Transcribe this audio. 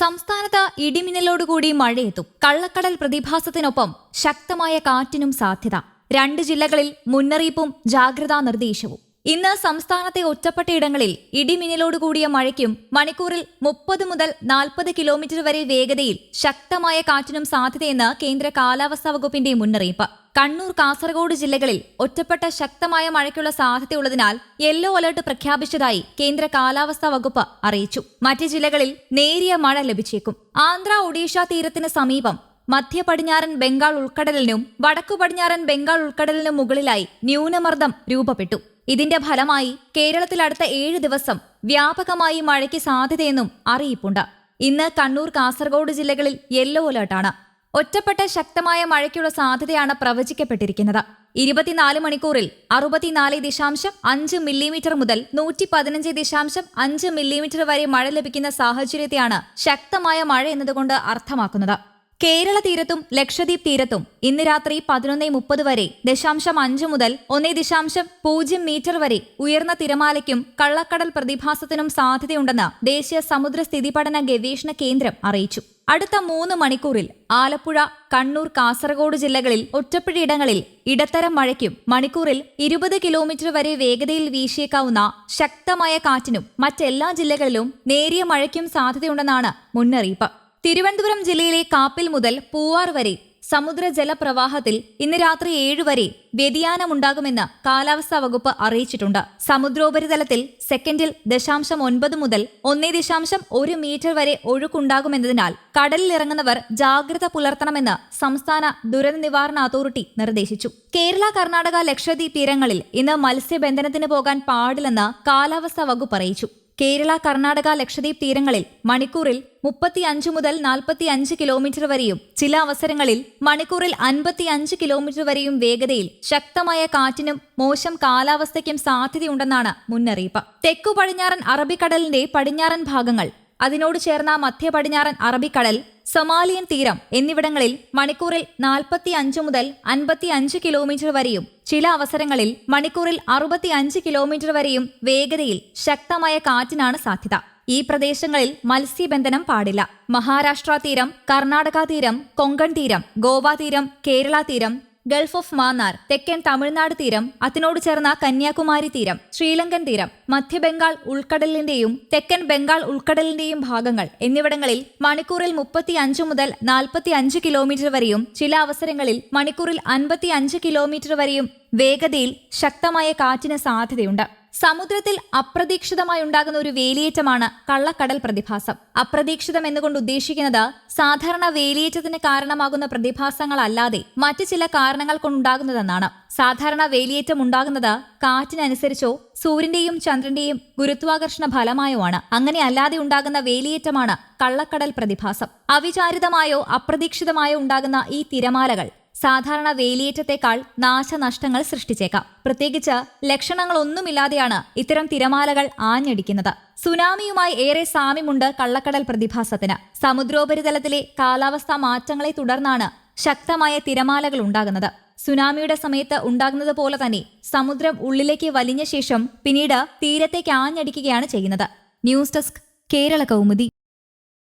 സംസ്ഥാനത്ത് ഇടിമിന്നലോടുകൂടി മഴയെത്തും. കള്ളക്കടൽ പ്രതിഭാസത്തിനൊപ്പം ശക്തമായ കാറ്റിനും സാധ്യത. രണ്ട് ജില്ലകളിൽ മുന്നറിയിപ്പും ജാഗ്രതാ നിർദ്ദേശവും. ഇന്ന് സംസ്ഥാനത്തെ ഒറ്റപ്പെട്ടയിടങ്ങളിൽ ഇടിമിന്നലോടുകൂടിയ മഴയ്ക്കും മണിക്കൂറിൽ മുപ്പത് മുതൽ നാൽപ്പത് കിലോമീറ്റർ വരെ വേഗതയിൽ ശക്തമായ കാറ്റിനും സാധ്യതയെന്ന് കേന്ദ്ര കാലാവസ്ഥാ വകുപ്പിന്റെ മുന്നറിയിപ്പ്. കണ്ണൂർ കാസർഗോഡ് ജില്ലകളിൽ ഒറ്റപ്പെട്ട ശക്തമായ മഴയ്ക്കുള്ള സാധ്യതയുള്ളതിനാൽ യെല്ലോ അലർട്ട് പ്രഖ്യാപിച്ചതായി കേന്ദ്ര കാലാവസ്ഥാ വകുപ്പ് അറിയിച്ചു. മറ്റ് ജില്ലകളിൽ നേരിയ മഴ ലഭിച്ചേക്കും. ആന്ധ്ര ഒഡീഷ തീരത്തിന് സമീപം മധ്യ പടിഞ്ഞാറൻ ബംഗാൾ ഉൾക്കടലിനും വടക്കു പടിഞ്ഞാറൻ ബംഗാൾ ഉൾക്കടലിനും മുകളിലായി ന്യൂനമർദ്ദം രൂപപ്പെട്ടു. ഇതിന്റെ ഫലമായി കേരളത്തിൽ അടുത്ത ഏഴ് ദിവസം വ്യാപകമായി മഴയ്ക്ക് സാധ്യതയെന്നും അറിയിപ്പുണ്ട്. ഇന്ന് കണ്ണൂർ കാസർഗോഡ് ജില്ലകളിൽ യെല്ലോ അലർട്ടാണ്. ഒറ്റപ്പെട്ട ശക്തമായ മഴയ്ക്കുള്ള സാധ്യതയാണ് പ്രവചിക്കപ്പെട്ടിരിക്കുന്നത്. ഇരുപത്തിനാല് മണിക്കൂറിൽ അറുപത്തിനാല് ദശാംശം അഞ്ച് മില്ലിമീറ്റർ മുതൽ നൂറ്റി പതിനഞ്ച് ദശാംശം അഞ്ച് മില്ലിമീറ്റർ വരെ മഴ ലഭിക്കുന്ന സാഹചര്യത്തെയാണ് ശക്തമായ മഴ എന്നതുകൊണ്ട് അർത്ഥമാക്കുന്നത്. കേരള തീരത്തും ലക്ഷദ്വീപ് തീരത്തും ഇന്ന് രാത്രി പതിനൊന്ന് മുപ്പത് വരെ ദശാംശം അഞ്ച് മുതൽ ഒന്നേ ദശാംശം പൂജ്യം മീറ്റർ വരെ ഉയർന്ന തിരമാലയ്ക്കും കള്ളക്കടൽ പ്രതിഭാസത്തിനും സാധ്യതയുണ്ടെന്ന് ദേശീയ സമുദ്ര സ്ഥിതി പഠന ഗവേഷണ കേന്ദ്രം അറിയിച്ചു. അടുത്ത മൂന്ന് മണിക്കൂറിൽ ആലപ്പുഴ കണ്ണൂർ കാസർഗോഡ് ജില്ലകളിൽ ഒറ്റപ്പിടിയിടങ്ങളിൽ ഇടത്തരം മഴയ്ക്കും മണിക്കൂറിൽ ഇരുപത് കിലോമീറ്റർ വരെ വേഗതയിൽ വീശിയേക്കാവുന്ന ശക്തമായ കാറ്റിനും മറ്റെല്ലാ ജില്ലകളിലും നേരിയ മഴയ്ക്കും സാധ്യതയുണ്ടെന്നാണ് മുന്നറിയിപ്പ്. തിരുവനന്തപുരം ജില്ലയിലെ കാപ്പിൽ മുതൽ പൂവാർ വരെ സമുദ്ര ജലപ്രവാഹത്തിൽ ഇന്ന് രാത്രി ഏഴ് വരെ വ്യതിയാനമുണ്ടാകുമെന്ന് കാലാവസ്ഥാ വകുപ്പ് അറിയിച്ചിട്ടുണ്ട്. സമുദ്രോപരിതലത്തിൽ സെക്കൻഡിൽ ദശാംശം ഒൻപത് മുതൽ ഒന്നേ ദശാംശം ഒരു മീറ്റർ വരെ ഒഴുക്കുണ്ടാകുമെന്നതിനാൽ കടലിലിറങ്ങുന്നവർ ജാഗ്രത പുലർത്തണമെന്ന് സംസ്ഥാന ദുരന്ത നിവാരണ അതോറിറ്റി നിർദ്ദേശിച്ചു. കേരള കർണാടക ലക്ഷദ്വീപ് തീരങ്ങളിൽ ഇന്ന് മത്സ്യബന്ധനത്തിന് പോകാൻ പാടില്ലെന്ന് കാലാവസ്ഥാ വകുപ്പ് അറിയിച്ചു. കേരള കർണാടക ലക്ഷദ്വീപ് തീരങ്ങളിൽ മണിക്കൂറിൽ മുപ്പത്തിയഞ്ച് മുതൽ നാൽപ്പത്തി അഞ്ച് കിലോമീറ്റർ വരെയും ചില അവസരങ്ങളിൽ മണിക്കൂറിൽ അൻപത്തി അഞ്ച് കിലോമീറ്റർ വരെയും വേഗതയിൽ ശക്തമായ കാറ്റിനും മോശം കാലാവസ്ഥയ്ക്കും സാധ്യതയുണ്ടെന്നാണ് മുന്നറിയിപ്പ്. തെക്കു പടിഞ്ഞാറൻ അറബിക്കടലിന്റെ പടിഞ്ഞാറൻ ഭാഗങ്ങൾ. അതിനോട് ചേർന്ന മധ്യ പടിഞ്ഞാറൻ അറബിക്കടൽ സൊമാലിയൻ തീരം എന്നിവിടങ്ങളിൽ മണിക്കൂറിൽ നാൽപ്പത്തി അഞ്ച് മുതൽ അൻപത്തി അഞ്ച് കിലോമീറ്റർ വരെയും ചില അവസരങ്ങളിൽ മണിക്കൂറിൽ അറുപത്തി അഞ്ച് കിലോമീറ്റർ വരെയും വേഗതയിൽ ശക്തമായ കാറ്റിനാണ് സാധ്യത. ഈ പ്രദേശങ്ങളിൽ മത്സ്യബന്ധനം പാടില്ല. മഹാരാഷ്ട്ര തീരം കർണാടക തീരം കൊങ്കൺ തീരം ഗോവ തീരം കേരള തീരം ഗൾഫ് ഓഫ് മാന്നാർ തെക്കൻ തമിഴ്നാട് തീരം അതിനോട് ചേർന്ന കന്യാകുമാരി തീരം ശ്രീലങ്കൻ തീരം മധ്യബംഗാൾ ഉൾക്കടലിന്റെയും തെക്കൻ ബംഗാൾ ഉൾക്കടലിന്റെയും ഭാഗങ്ങൾ എന്നിവിടങ്ങളിൽ മണിക്കൂറിൽ മുപ്പത്തി അഞ്ച് മുതൽ നാൽപ്പത്തി അഞ്ച് കിലോമീറ്റർ വരെയും ചില അവസരങ്ങളിൽ മണിക്കൂറിൽ അൻപത്തി അഞ്ച് കിലോമീറ്റർ വരെയും വേഗതയിൽ ശക്തമായ കാറ്റിന് സാധ്യതയുണ്ട്. സമുദ്രത്തിൽ അപ്രതീക്ഷിതമായി ഉണ്ടാകുന്ന ഒരു വേലിയേറ്റമാണ് കള്ളക്കടൽ പ്രതിഭാസം. അപ്രതീക്ഷിതം എന്നുകൊണ്ട് ഉദ്ദേശിക്കുന്നത് സാധാരണ വേലിയേറ്റത്തിന് കാരണമാകുന്ന പ്രതിഭാസങ്ങളല്ലാതെ മറ്റു ചില കാരണങ്ങൾ കൊണ്ടുണ്ടാകുന്നതെന്നാണ്. സാധാരണ വേലിയേറ്റം ഉണ്ടാകുന്നത് കാറ്റിനനുസരിച്ചോ സൂര്യന്റെയും ചന്ദ്രന്റെയും ഗുരുത്വാകർഷണ ഫലമായോ ആണ്. അങ്ങനെ അല്ലാതെ ഉണ്ടാകുന്ന വേലിയേറ്റമാണ് കള്ളക്കടൽ പ്രതിഭാസം. അവിചാരിതമായോ അപ്രതീക്ഷിതമായോ ഉണ്ടാകുന്ന ഈ തിരമാലകൾ സാധാരണ വേലിയേറ്റത്തെക്കാൾ നാശനഷ്ടങ്ങൾ സൃഷ്ടിച്ചേക്കാം. പ്രത്യേകിച്ച് ലക്ഷണങ്ങളൊന്നുമില്ലാതെയാണ് ഇത്തരം തിരമാലകൾ ആഞ്ഞടിക്കുന്നത്. സുനാമിയുമായി ഏറെ സാമ്യമുണ്ട് കള്ളക്കടൽ പ്രതിഭാസത്തിന്. സമുദ്രോപരിതലത്തിലെ കാലാവസ്ഥാ മാറ്റങ്ങളെ തുടർന്നാണ് ശക്തമായ തിരമാലകൾ ഉണ്ടാകുന്നത്. സുനാമിയുടെ സമയത്ത് ഉണ്ടാകുന്നത് പോലെ തന്നെ സമുദ്രം ഉള്ളിലേക്ക് വലിഞ്ഞ ശേഷം പിന്നീട് തീരത്തേക്ക് ആഞ്ഞടിക്കുകയാണ് ചെയ്യുന്നത്. News desk Kerala Kaumudi.